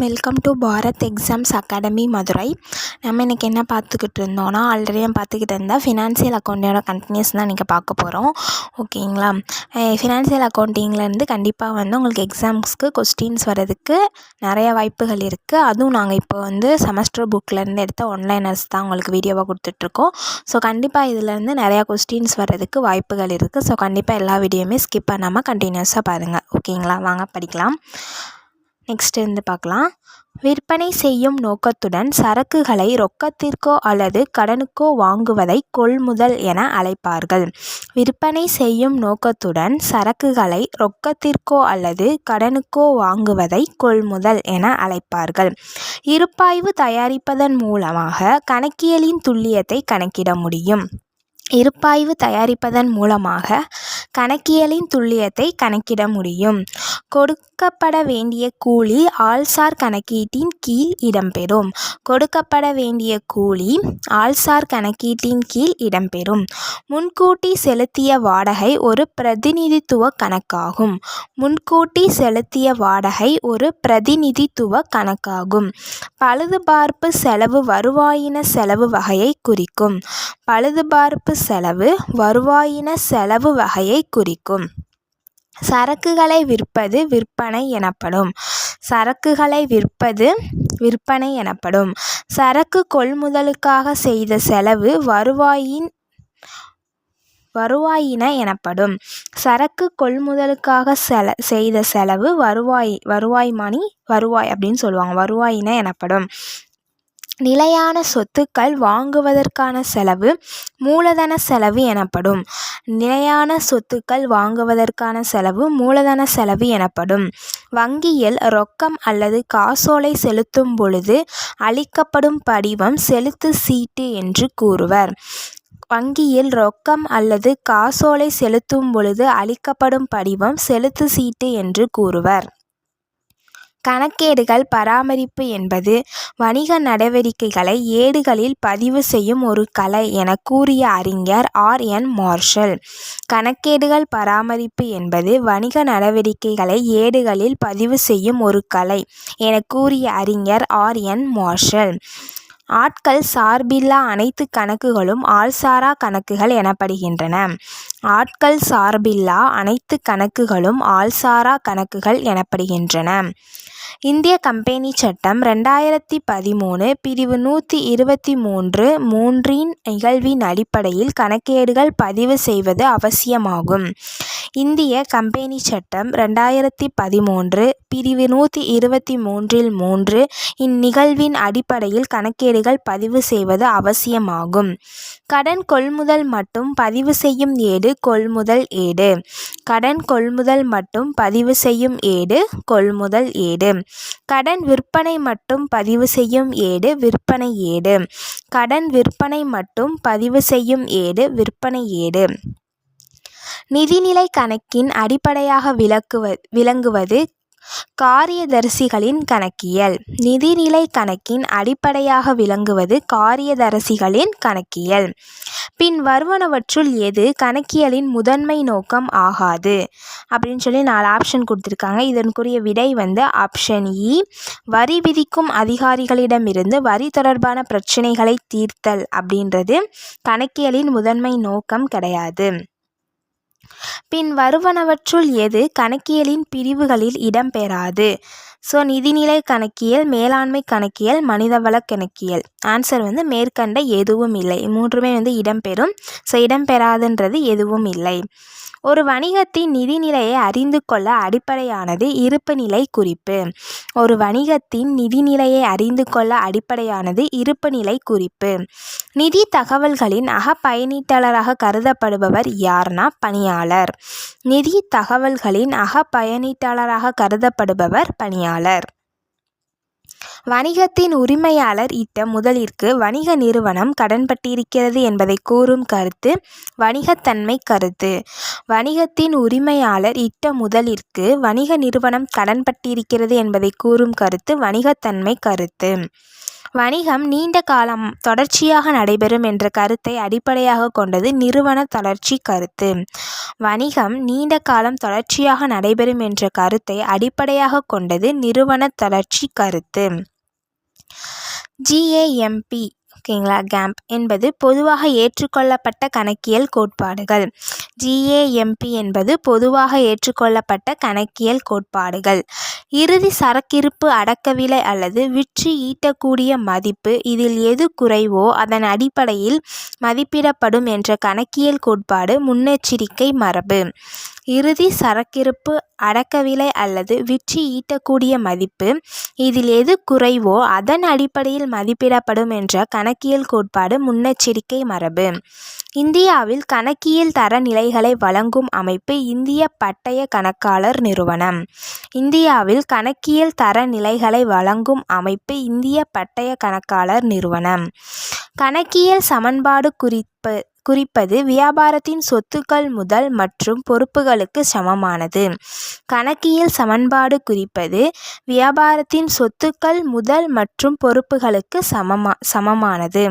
Welcome to Bharat exams academy Madurai நம்ம இன்றைக்கி என்ன பார்த்துக்கிட்டு இருந்தோம்னா ஆல்ரெடி நான் பார்த்துக்கிட்டு இருந்தால் ஃபினான்சியல் அக்கௌண்ட்டோட கண்டினியூஸ் தான் இன்றைக்கி பார்க்க போகிறோம் ஓகேங்களா ஃபினான்சியல் அக்கௌண்டிங்லேருந்து கண்டிப்பாக வந்து உங்களுக்கு எக்ஸாம்ஸ்க்கு கொஸ்டின்ஸ் வர்றதுக்கு நிறைய வாய்ப்புகள் இருக்குது அதுவும் நாங்கள் இப்போ வந்து செமஸ்டர் புக்லேருந்து எடுத்த ஒன்லைனர்ஸ் தான் உங்களுக்கு வீடியோவாக கொடுத்துட்ருக்கோம் ஸோ கண்டிப்பாக இதுலேருந்து நிறையா கொஸ்டின்ஸ் வர்றதுக்கு வாய்ப்புகள் இருக்குது ஸோ கண்டிப்பாக எல்லா வீடியோவுமே ஸ்கிப் பண்ணாமல் கண்டினியூஸாக பாருங்கள் ஓகேங்களா வாங்க படிக்கலாம். நெக்ஸ்ட் இருந்து பார்க்கலாம். விற்பனை செய்யும் நோக்கத்துடன் சரக்குகளை ரொக்கத்திற்கோ அல்லது கடனுக்கோ வாங்குவதை கொள்முதல் என அழைப்பார்கள். விற்பனை செய்யும் நோக்கத்துடன் சரக்குகளை ரொக்கத்திற்கோ அல்லது கடனுக்கோ வாங்குவதை கொள்முதல் என அழைப்பார்கள். இருப்பாய்வு தயாரிப்பதன் மூலமாக கணக்கியலின் துல்லியத்தை கணக்கிட முடியும். இருப்பாய்வு தயாரிப்பதன் மூலமாக கணக்கியலின் துல்லியத்தை கணக்கிட முடியும். கொடுக்கப்பட வேண்டிய கூலி ஆள்சார் கணக்கீட்டின் கீழ் இடம்பெறும். கொடுக்கப்பட வேண்டிய கூலி ஆள்சார் கணக்கீட்டின் கீழ் இடம்பெறும். முன்கூட்டி செலுத்திய வாடகை ஒரு பிரதிநிதித்துவ கணக்காகும். முன்கூட்டி செலுத்திய வாடகை ஒரு பிரதிநிதித்துவ கணக்காகும். பழுதுபார்ப்பு செலவு வருவாயின செலவு வகையை குறிக்கும். பழுதுபார்ப்பு செலவு வருவாயின செலவு வகை வகையை குறிக்கும். சரக்குகளை விற்பது விற்பனை எனப்படும். சரக்குகளை விற்பது விற்பனை எனப்படும். சரக்கு கொள்முதலுக்காக செய்த செலவு வருவாயின் வருவாயின எனப்படும். சரக்கு கொள்முதலுக்காக செல செய்த செலவு வருவாய் வருவாய் மணி வருவாய் அப்படின்னு சொல்லுவாங்க. வருவாயின எனப்படும். நிலையான சொத்துக்கள் வாங்குவதற்கான செலவு மூலதன செலவு எனப்படும். நிலையான சொத்துக்கள் வாங்குவதற்கான செலவு மூலதன செலவு எனப்படும். வங்கியில் ரொக்கம் அல்லது காசோலை செலுத்தும் பொழுது அளிக்கப்படும் படிவம் செலுத்து சீட்டு என்று கூறுவர். வங்கியில் ரொக்கம் அல்லது காசோலை செலுத்தும் பொழுது அளிக்கப்படும் படிவம் செலுத்து சீட்டு என்று கூறுவர். கணக்கேடுகள் பராமரிப்பு என்பது வணிக நடவடிக்கைகளை ஏடுகளில் பதிவு செய்யும் ஒரு கலை என கூறிய அறிஞர் ஆர். என். மார்ஷல். கணக்கேடுகள் பராமரிப்பு என்பது வணிக நடவடிக்கைகளை ஏடுகளில் பதிவு செய்யும் ஒரு கலை என கூறிய அறிஞர் ஆர். என். மார்ஷல். ஆட்கள் சார்பில்லா அனைத்து கணக்குகளும் ஆள்சாரா கணக்குகள் எனப்படுகின்றன. ஆட்கள் சார்பில்லா அனைத்து கணக்குகளும் ஆள்சாரா கணக்குகள் எனப்படுகின்றன. இந்திய கம்பெனி சட்டம் ரெண்டாயிரத்தி பதிமூணு பிரிவு நூற்றி இருபத்தி மூன்று மூன்றின் நிகழ்வின் அடிப்படையில் கணக்கேடுகள் பதிவு செய்வது அவசியமாகும். இந்திய கம்பெனி சட்டம் ரெண்டாயிரத்தி பதிமூன்று பிரிவு நூற்றி இருபத்தி மூன்றில் மூன்று இந்நிகழ்வின் அடிப்படையில் கணக்கேடுகள் பதிவு செய்வது அவசியமாகும். கடன் கொள்முதல் மட்டும் பதிவு செய்யும் ஏடு கொள்முதல் ஏடு. கடன் கொள்முதல் மட்டும் பதிவு செய்யும் ஏடு கொள்முதல் ஏடு. கடன் விற்பனை மட்டும் பதிவு செய்யும் ஏடு விற்பனை ஏடு. கடன் விற்பனை மட்டும் பதிவு செய்யும் ஏடு விற்பனை ஏடு. நிதிநிலை கணக்கின் அடிப்படையாக விளக்குவ விளங்குவது காரியதரிசிகளின் கணக்கியல். நிதிநிலை கணக்கின் அடிப்படையாக விளங்குவது காரியதரிசிகளின் கணக்கியல். பின் வருவனவற்றுள் எது கணக்கியலின் முதன்மை நோக்கம் ஆகாது? அப்படின்னு சொல்லி நாலு ஆப்ஷன் கொடுத்துருக்காங்க. இதனுக்குரிய விடை வந்து ஆப்ஷன் இ e. வரி விதிக்கும் அதிகாரிகளிடமிருந்து வரி தொடர்பான பிரச்சனைகளை தீர்த்தல் அப்படின்றது கணக்கியலின் முதன்மை நோக்கம் கிடையாது. பின் வருவனவற்றுள் எது கணக்கியலின் பிரிவுகளில் இடம்பெறாது. ஸோ நிதிநிலை கணக்கியல் மேலாண்மை கணக்கியல் மனிதவள கணக்கியல். ஆன்சர் வந்து மேற்கண்ட எதுவும் இல்லை. மூன்றுமே வந்து இடம்பெறும். ஸோ இடம்பெறாதுன்றது எதுவும் இல்லை. ஒரு வணிகத்தின் நிதிநிலையை அறிந்து கொள்ள அடிப்படையானது இருப்புநிலை குறிப்பு. ஒரு வணிகத்தின் நிதிநிலையை அறிந்து கொள்ள அடிப்படையானது இருப்புநிலை குறிப்பு. நிதி தகவல்களின் அகப்பயனீட்டாளராக கருதப்படுபவர் யார்னா? பணியாளர். நிதி தகவல்களின் அகப்பயனீட்டாளராக கருதப்படுபவர் பணியாளர். வணிகத்தின் உரிமையாளர் இட்ட முதலிற்கு வணிக நிறுவனம் கடன்பட்டிருக்கிறது என்பதை கூறும் கருத்து வணிகத்தன்மை கருத்து. வணிகத்தின் உரிமையாளர் இட்ட முதலிற்கு வணிக நிறுவனம் கடன்பட்டிருக்கிறது என்பதை கூறும் கருத்து வணிகத்தன்மை கருத்து. வணிகம் நீண்ட காலம் தொடர்ச்சியாக நடைபெறும் என்ற கருத்தை அடிப்படையாகக் கொண்டது நிறுவன தளர்ச்சி கருத்து. வணிகம் நீண்ட காலம் தொடர்ச்சியாக நடைபெறும் என்ற கருத்தை அடிப்படையாகக் கொண்டது நிறுவன தளர்ச்சி கருத்து. ஜிஏஎம்பி ஓகேங்களா கேம்ப் என்பது பொதுவாக ஏற்றுக்கொள்ளப்பட்ட கணக்கியல் கோட்பாடுகள். ஜிஏஎம்பி என்பது பொதுவாக ஏற்றுக்கொள்ளப்பட்ட கணக்கியல் கோட்பாடுகள். இறுதி சரக்கிருப்பு அடக்கவிலை அல்லது விற்று ஈட்டக்கூடிய மதிப்பு இதில் எது குறைவோ அதன் அடிப்படையில் மதிப்பிடப்படும் என்ற கணக்கியல் கோட்பாடு முன்னெச்சரிக்கை மரபு. இறுதி சரக்கிருப்பு அடக்கவிலை அல்லது விற்று ஈட்டக்கூடிய மதிப்பு இதில் எது குறைவோ அதன் அடிப்படையில் மதிப்பிடப்படும் என்ற கணக்கியல் கோட்பாடு முன்னெச்சரிக்கை மரபு. இந்தியாவில் கணக்கியல் தரநிலைகளை வழங்கும் அமைப்பு இந்திய பட்டய கணக்காளர் நிறுவனம். இந்தியாவில் கணக்கியல் தரநிலைகளை வழங்கும் அமைப்பு இந்திய பட்டய கணக்காளர் நிறுவனம். கணக்கியல் சமன்பாடு குறிப்பு குறிப்பது வியாபாரத்தின் சொத்துக்கள் முதல் மற்றும் பொறுப்புகளுக்கு சமமானது. கணக்கியல் சமன்பாடு குறிப்பது வியாபாரத்தின் சொத்துக்கள் முதல் மற்றும் பொறுப்புகளுக்கு சமமா சமமானது.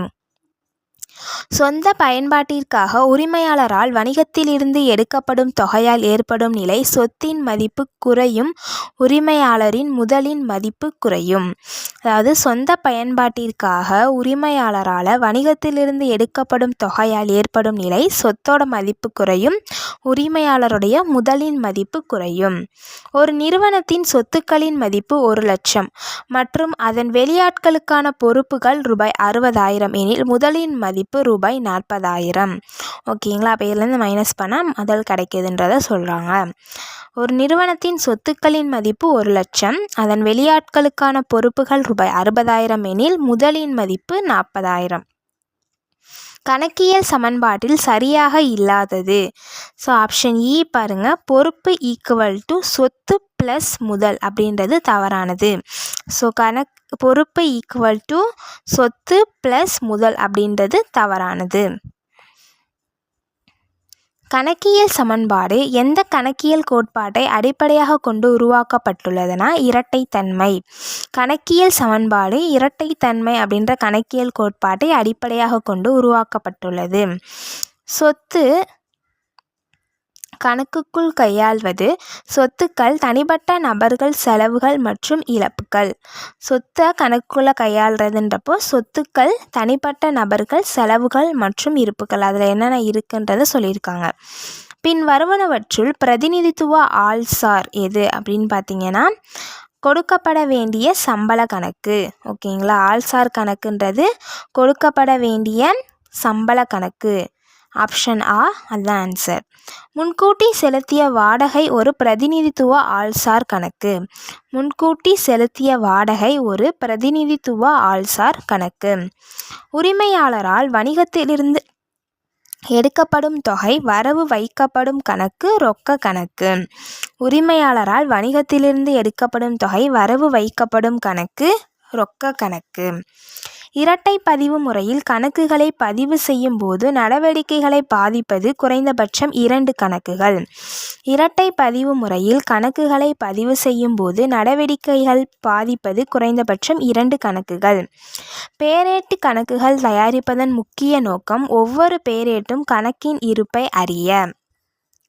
சொந்த பயன்பாட்டிற்காக உரிமையாளரால் வணிகத்திலிருந்து எடுக்கப்படும் தொகையால் ஏற்படும் நிலை சொத்தின் மதிப்பு குறையும் உரிமையாளரின் முதலின் மதிப்பு குறையும். அதாவது சொந்த பயன்பாட்டிற்காக உரிமையாளரால் வணிகத்திலிருந்து எடுக்கப்படும் தொகையால் ஏற்படும் நிலை சொத்தோட மதிப்பு குறையும் உரிமையாளருடைய முதலின் மதிப்பு குறையும். ஒரு நிறுவனத்தின் சொத்துக்களின் மதிப்பு ஒரு லட்சம் மற்றும் அதன் வெளியாட்களுக்கான பொறுப்புகள் ரூபாய் அறுபதாயிரம் எனில் முதலின் மதிப்பு ரூபாய் நாற்பதாயிரம். ஓகேங்களா அப்போ இதுலேருந்து மைனஸ் பண்ணால் முதல் கிடைக்குதுன்றத சொல்கிறாங்க. ஒரு நிறுவனத்தின் சொத்துக்களின் மதிப்பு ஒரு லட்சம் அதன் வெளியாட்களுக்கான பொறுப்புகள் ரூபாய் அறுபதாயிரம் எனில் முதலின் மதிப்பு நாற்பதாயிரம். கணக்கியல் சமன்பாட்டில் சரியாக இல்லாதது ஸோ ஆப்ஷன் இ பாருங்க பொறுப்பு ஈக்குவல் டு சொத்து ப்ளஸ் முதல் அப்படின்றது தவறானது. ஸோ கணக் பொறுப்பு ஈக்குவல் டு சொத்து ப்ளஸ் முதல் அப்படின்றது தவறானது. கணக்கியல் சமன்பாடு எந்த கணக்கியல் கோட்பாட்டை அடிப்படையாகக் கொண்டு உருவாக்கப்பட்டுள்ளதுனா இரட்டைத்தன்மை. கணக்கியல் சமன்பாடு இரட்டைத்தன்மை அப்படின்ற கணக்கியல் கோட்பாட்டை அடிப்படையாகக் கொண்டு உருவாக்கப்பட்டுள்ளது. சொத்து கணக்குக்குள் கையாள்வது சொத்துக்கள் தனிப்பட்ட நபர்கள் செலவுகள் மற்றும் இழப்புகள். சொத்தை கணக்குக்குள்ளே கையாள்றதுன்றப்போ சொத்துக்கள் தனிப்பட்ட நபர்கள் செலவுகள் மற்றும் இருப்புகள் அதில் என்னென்ன இருக்குன்றத சொல்லியிருக்காங்க. பின் வருவனவற்றுள் பிரதிநிதித்துவ ஆள்சார் எது அப்படின்னு பார்த்தீங்கன்னா கொடுக்கப்பட வேண்டிய சம்பள கணக்கு. ஓகேங்களா ஆள்சார் கணக்குன்றது கொடுக்கப்பட வேண்டிய சம்பள கணக்கு. ஆப்ஷன் ஆ அதுதான் ஆன்சர். முன்கூட்டி செலுத்திய வாடகை ஒரு பிரதிநிதித்துவ ஆள்சார் கணக்கு. முன்கூட்டி செலுத்திய வாடகை ஒரு பிரதிநிதித்துவ ஆள்சார் கணக்கு. உரிமையாளரால் வணிகத்திலிருந்து எடுக்கப்படும் தொகை வரவு வைக்கப்படும் கணக்கு ரொக்க கணக்கு. உரிமையாளரால் வணிகத்திலிருந்து எடுக்கப்படும் தொகை வரவு வைக்கப்படும் கணக்கு ரொக்க கணக்கு. இரட்டை பதிவு முறையில் கணக்குகளை பதிவு செய்யும் போது நடவடிக்கைகளை பாதிப்பது குறைந்தபட்சம் இரண்டு கணக்குகள். இரட்டை பதிவு முறையில் கணக்குகளை பதிவு செய்யும் போது நடவடிக்கைகள் பாதிப்பது குறைந்தபட்சம் இரண்டு கணக்குகள். பேரேட்டு கணக்குகள் தயாரிப்பதன் முக்கிய நோக்கம் ஒவ்வொரு பேரேட்டும் கணக்கின் இருப்பை அறிய.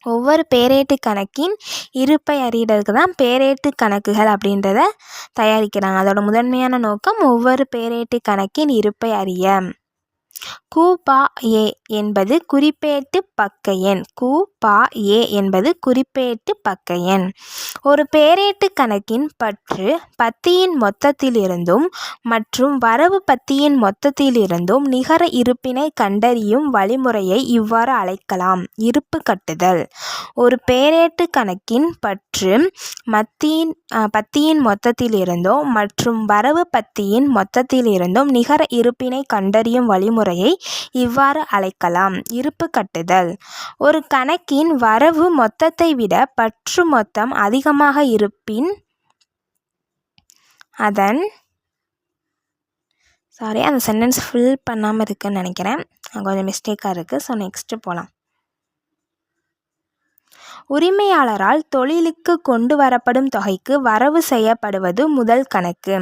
ஒவ்வொரு பேரேட்டு கணக்கின் இருப்பை அறியிறதுக்கு தான் பேரேட்டு கணக்குகள் அப்படின்றத தயாரிக்கிறாங்க. அதோட முதன்மையான நோக்கம் ஒவ்வொரு பேரேட்டு கணக்கின் இருப்பை அறிய. கு. ஏ என்பது குறிப்பேட்டு பக்க எண். கு. ஏ என்பது குறிப்பேட்டு பக்க எண். ஒரு பேரேட்டு கணக்கின் பற்று பத்தியின் மொத்தத்திலிருந்தும் மற்றும் வரவு பத்தியின் மொத்தத்திலிருந்தும் நிகர இருப்பினை கண்டறியும் வழிமுறையை இவ்வாறு அழைக்கலாம் இருப்பு கட்டுதல். ஒரு பேரேட்டு கணக்கின் பற்று மத்தியின் பத்தியின் மொத்தத்திலிருந்தோ மற்றும் வரவு பத்தியின் மொத்தத்திலிருந்தும் நிகர இருப்பினை கண்டறியும் வழிமுறை முறையை இவ்வாறு அழைக்கலாம் இருப்பு கட்டுதல். ஒரு கணக்கின் வரவு மொத்தத்தை விட பற்று மொத்தம் அதிகமாக இருப்பின் அதன் சாரி அந்த சென்டென்ஸ் ஃபில் பண்ணாமல் இருக்குன்னு நினைக்கிறேன் கொஞ்சம் மிஸ்டேக்காக இருக்குது ஸோ நெக்ஸ்ட்டு போகலாம். உரிமையாளரால் தொழிலுக்கு கொண்டு வரப்படும் தொகைக்கு வரவு செய்யப்படுவது முதல் கணக்கு.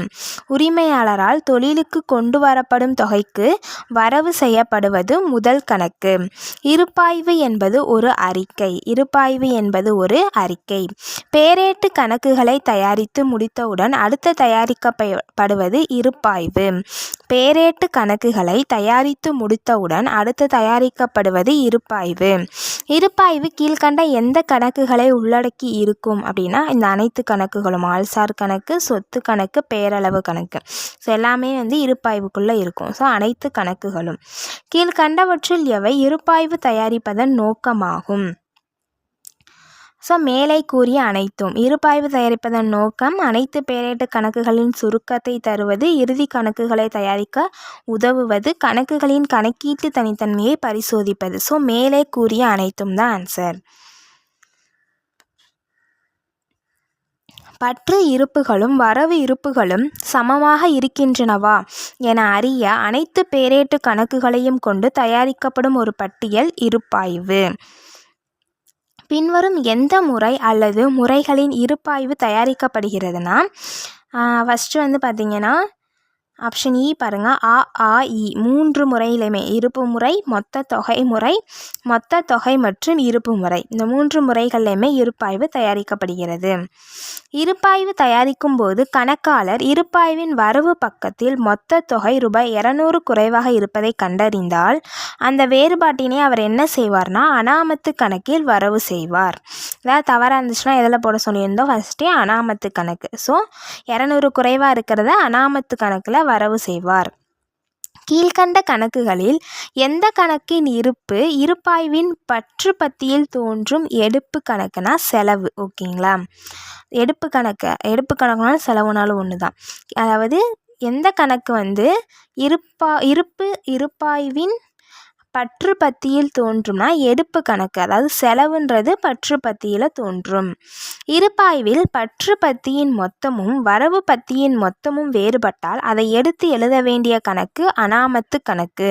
உரிமையாளரால் தொழிலுக்கு கொண்டு வரப்படும் தொகைக்கு வரவு செய்யப்படுவது முதல் கணக்கு. இருப்பாய்வு என்பது ஒரு அறிக்கை. இருப்பாய்வு என்பது ஒரு அறிக்கை. பேரேட்டு கணக்குகளை தயாரித்து முடித்தவுடன் அடுத்து தயாரிக்கப்படுவது இருப்பாய்வு. பேரேட்டு கணக்குகளை தயாரித்து முடித்தவுடன் அடுத்து தயாரிக்கப்படுவது இருப்பாய்வு. இருப்பாய்வு கீழ்கண்ட எந்த கணக்குகளை உள்ளடக்கி இருக்கும் அப்படின்னா இந்த அனைத்து கணக்குகளும் ஆள்சார் கணக்கு சொத்து கணக்கு பேரளவு கணக்கு. ஸோ எல்லாமே வந்து இருப்பாய்வுக்குள்ளே இருக்கும். ஸோ அனைத்து கணக்குகளும். கீழ்கண்டவற்றில் எவை? இருப்பாய்வு தயாரிப்பதன் நோக்கமாகும். ஸோ மேலே கூறிய அனைத்தும் இருப்பாய்வு தயாரிப்பதன் நோக்கம் அனைத்து பேரேட்டு கணக்குகளின் சுருக்கத்தை தருவது இறுதி கணக்குகளை தயாரிக்க உதவுவது கணக்குகளின் கணக்கீட்டு தனித்தன்மையை பரிசோதிப்பது. ஸோ மேலே கூறிய அனைத்தும் தான் ஆன்சர் பற்று இருப்புகளும் வரவு இருப்புகளும் சமமாக இருக்கின்றனவா என அறிய அனைத்து பேரேட்டு கணக்குகளையும் கொண்டு தயாரிக்கப்படும் ஒரு பட்டியல் இருப்பாய்வு. பின்வரும் எந்த முறை அல்லது முறைகளின் இருப்பாய்வு தயாரிக்கப்படுகிறதுனா ஃபஸ்ட்டு வந்து பார்த்திங்கன்னா ஆப்ஷன் இ e பாருங்கள் அ ஆ இ e. மூன்று முறையிலுமே இருப்பு முறை மொத்த தொகை முறை மொத்த தொகை மற்றும் இருப்பு முறை. இந்த மூன்று முறைகள்லையுமே இருப்பாய்வு தயாரிக்கப்படுகிறது. இருப்பாய்வு தயாரிக்கும் போது கணக்காளர் இருப்பாய்வின் வரவு பக்கத்தில் மொத்த தொகை ரூபாய் இரநூறு குறைவாக இருப்பதை கண்டறிந்தால் அந்த வேறுபாட்டினை அவர் என்ன செய்வார்னா அனாமத்து கணக்கில் வரவு செய்வார். ஏதாவது தவறாக இருந்துச்சுன்னா எதில் போட சொல்லியிருந்தோம்? ஃபஸ்ட்டே அனாமத்து கணக்கு. ஸோ இரநூறு குறைவாக இருக்கிறத அனாமத்து கணக்கில் வரவு செய்வார். கீழ்கண்ட கணக்குகளில் எந்த கணக்கின் இருப்பு இருப்பாய்வின் பற்று பத்தியில் தோன்றும் எடுப்பு கணக்குனா செலவு ஓகேங்களா? எடுப்பு கணக்கு எடுப்பு கணக்குனாலும் செலவுனாலும் ஒன்று தான் அதாவது எந்த கணக்கு வந்து இருப்பா இருப்பு இருப்பாய்வின் பற்று பத்தியில் தோன்றும்னா எடுப்பு கணக்கு அதாவது செலவுன்றது பற்று பத்தியில் தோன்றும். இருப்பாய்வில் பற்று பத்தியின் மொத்தமும் வரவு பத்தியின் மொத்தமும் வேறுபட்டால் அதை எடுத்து எழுத வேண்டிய கணக்கு அனாமத்து கணக்கு.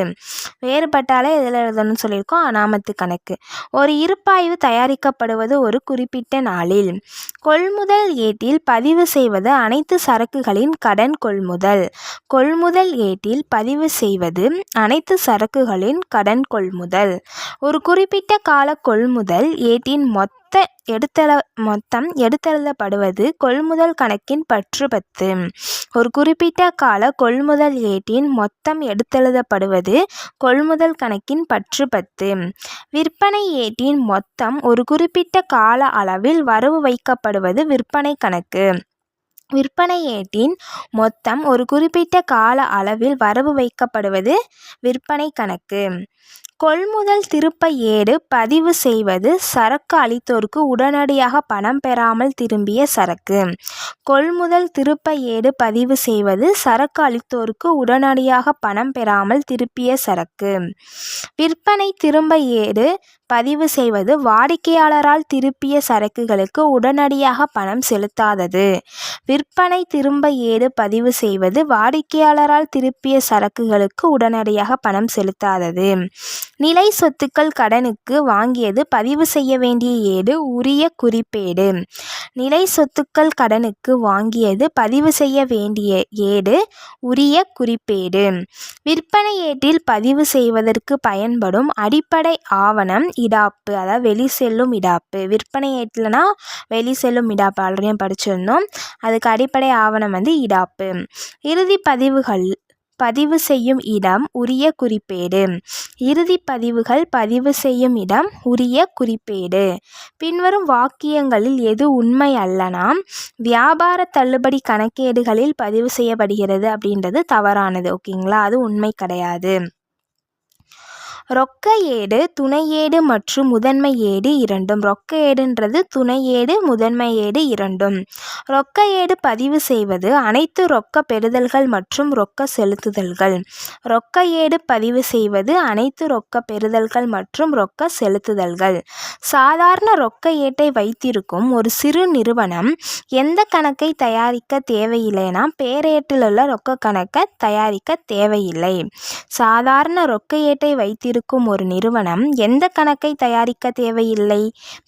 வேறுபட்டாலே எதில் எழுதணும்னு சொல்லியிருக்கோம்? அனாமத்து கணக்கு. ஒரு இருப்பாய்வு தயாரிக்கப்படுவது ஒரு குறிப்பிட்ட நாளில். கொள்முதல் ஏட்டில் பதிவு செய்வது அனைத்து சரக்குகளின் கடன் கொள்முதல். கொள்முதல் ஏட்டில் பதிவு செய்வது அனைத்து சரக்குகளின் கடன் கடன் கொள்முதல். ஒரு குறிப்பிட்ட கால கொள்முதல் ஏட்டின் மொத்த எடுத்தள மொத்தம் எடுத்தெழுதப்படுவது கொள்முதல் கணக்கின் பற்று பத்து ஒரு குறிப்பிட்ட கால கொள்முதல் ஏட்டின் மொத்தம் எடுத்தெழுதப்படுவது கொள்முதல் கணக்கின் பற்று பத்து விற்பனை ஏட்டின் மொத்தம் ஒரு குறிப்பிட்ட கால அளவில் வரவு வைக்கப்படுவது விற்பனை கணக்கு. விற்பனை ஏட்டின் மொத்தம் ஒரு குறிப்பிட்ட கால அளவில் வரவு வைக்கப்படுவது விற்பனை கணக்கு. கொள்முதல் திருப்ப ஏடு பதிவு செய்வது சரக்கு அளித்தோருக்கு உடனடியாக பணம் பெறாமல் திரும்பிய சரக்கு. கொள்முதல் திருப்ப ஏடு பதிவு செய்வது சரக்கு அளித்தோருக்கு உடனடியாக பணம் பெறாமல் திருப்பிய சரக்கு. விற்பனை திரும்ப ஏடு பதிவு செய்வது வாடிக்கையாளரால் திருப்பிய சரக்குகளுக்கு உடனடியாக பணம் செலுத்தாதது. விற்பனை திரும்ப ஏடு பதிவு செய்வது வாடிக்கையாளரால் திருப்பிய சரக்குகளுக்கு உடனடியாக பணம் செலுத்தாதது. நிலை சொத்துக்கள் கடனுக்கு வாங்கியது பதிவு செய்ய வேண்டிய ஏடு உரிய குறிப்பேடு. நிலை சொத்துக்கள் கடனுக்கு வாங்கியது பதிவு செய்ய வேண்டிய ஏடு உரிய குறிப்பேடு. விற்பனை ஏட்டில் பதிவு செய்வதற்கு பயன்படும் அடிப்படை ஆவணம் இடாப்பு அதாவது வெளி செல்லும் இடாப்பு. விற்பனை ஏட்டில்னா வெளி செல்லும் இடாப்பு ஆல்ரெடி படிச்சிருந்தோம். அதுக்கு அடிப்படை ஆவணம் வந்து இடாப்பு. இறுதி பதிவுகள் பதிவு செய்யும் இடம் உரிய குறிப்பேடு. இறுதி பதிவுகள் பதிவு செய்யும் இடம் உரிய குறிப்பேடு. பின்வரும் வாக்கியங்களில் எது உண்மை அல்லனா வியாபார தள்ளுபடி கணக்கேடுகளில் பதிவு செய்யப்படுகிறது அப்படின்றது தவறானது ஓகேங்களா? அது உண்மை கிடையாது. ரொக்க ஏடு துணை ஏடு மற்றும் முதன்மை ஏடு இரண்டும். ரொக்க ஏடுன்றது துணை ஏடு முதன்மை ஏடு இரண்டும். ரொக்க ஏடு பதிவு செய்வது அனைத்து ரொக்க பெறுதல்கள் மற்றும் ரொக்க செலுத்துதல்கள். ரொக்க ஏடு பதிவு செய்வது அனைத்து ரொக்க பெறுதல்கள் மற்றும் ரொக்க செலுத்துதல்கள். சாதாரண ரொக்க ஏட்டை வைத்திருக்கும் ஒரு சிறு நிறுவனம் எந்த கணக்கை தயாரிக்க தேவையில்லைனா பேரேட்டில் உள்ள ரொக்க கணக்கை தயாரிக்க தேவையில்லை. சாதாரண ரொக்க ஏட்டை வைத்திருக்கும் இருக்கும் ஒரு நிறுவனம் எந்த கணக்கை தயாரிக்க தேவையில்லை?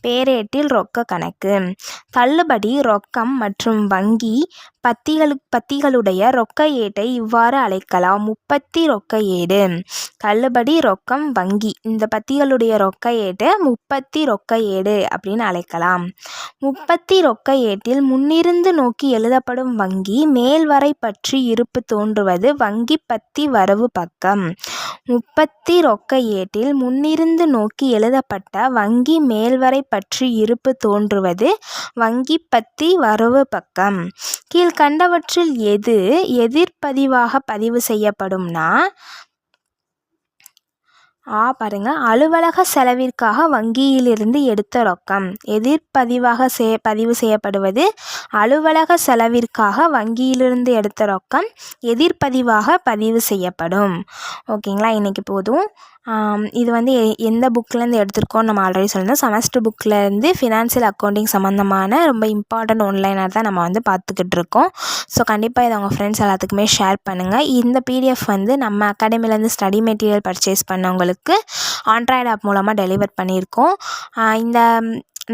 பேரேட்டில் ரொக்க கணக்கு. தள்ளுபடி ரொக்கம் மற்றும் வங்கி பத்திகளு பத்திகளுடைய ரொக்க ஏட்டை இவ்வாறு அழைக்கலாம். முப்பத்தி ரொக்க ஏடு. தள்ளுபடி ரொக்கம் வங்கி இந்த பத்திகளுடைய ரொக்க ஏட்டை முப்பத்தி ரொக்க ஏடு அப்படின்னு அழைக்கலாம். முப்பத்தி ரொக்க ஏட்டில் முன்னிருந்து நோக்கி எழுதப்படும் வங்கி மேல்வரை பற்றி இருப்பு தோன்றுவது வங்கி பத்தி வரவு பக்கம். முப்பத்தி ரொக்க ஏட்டில் முன்னிருந்து நோக்கி எழுதப்பட்ட வங்கி மேல்வரை பற்றி இருப்பு தோன்றுவது வங்கி பத்தி வரவு பக்கம். கீழ்கண்டவற்றில் எது எதிர்பதிவாக பதிவு செய்யப்படும்னா ஆ பாருங்க. அலுவலக செலவிற்காக வங்கியிலிருந்து எடுத்த ரொக்கம். எதிர்பதிவாக செ பதிவு செய்யப்படுவது அலுவலக செலவிற்காக வங்கியிலிருந்து எடுத்த ரொக்கம். எதிர்பதிவாக பதிவு செய்யப்படும். ஓகேங்களா? இன்றைக்கி போதும். இது வந்து எ எந்த புக்லேருந்து எடுத்திருக்கோம்னு நம்ம ஆல்ரெடி சொல்லியிருந்தோம் செமஸ்டர் புக்கிலேருந்து ஃபினான்ஷியல் அக்கௌண்டிங் சம்மந்தமான ரொம்ப இம்பார்ட்டண்ட் ஒன்லைனாக தான் நம்ம வந்து பார்த்துக்கிட்டு இருக்கோம் ஸோ கண்டிப்பாக இதை உங்கள் ஃப்ரெண்ட்ஸ் எல்லாத்துக்குமே ஷேர் பண்ணுங்கள் இந்த பிடிஎஃப் வந்து நம்ம அகாடமிலேருந்து ஸ்டடி மெட்டீரியல் பர்ச்சேஸ் பண்ணவங்களுக்கு ஆண்ட்ராய்டு ஆப் மூலமாக டெலிவர் பண்ணியிருக்கோம். இந்த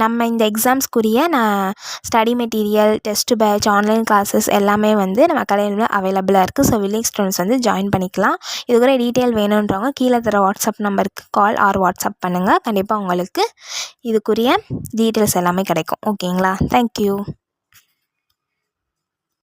நம்ம இந்த எக்ஸாம்ஸ்க்குரிய நான் study material test batch online classes எல்லாமே வந்து நம்ம அகாடமியில் அவைலபிளாக இருக்குது ஸோ வில்லிங் ஸ்டூடெண்ட்ஸ் வந்து ஜாயின் பண்ணிக்கலாம். இது கூட டீட்டெயில் வேணுன்றவங்க கீழே தர வாட்ஸ்அப் நம்பருக்கு கால் ஆர் வாட்ஸ்அப் பண்ணுங்கள் கண்டிப்பாக உங்களுக்கு இதுக்குரிய டீட்டெயில்ஸ் எல்லாமே கிடைக்கும். ஓகேங்களா தேங்க்யூ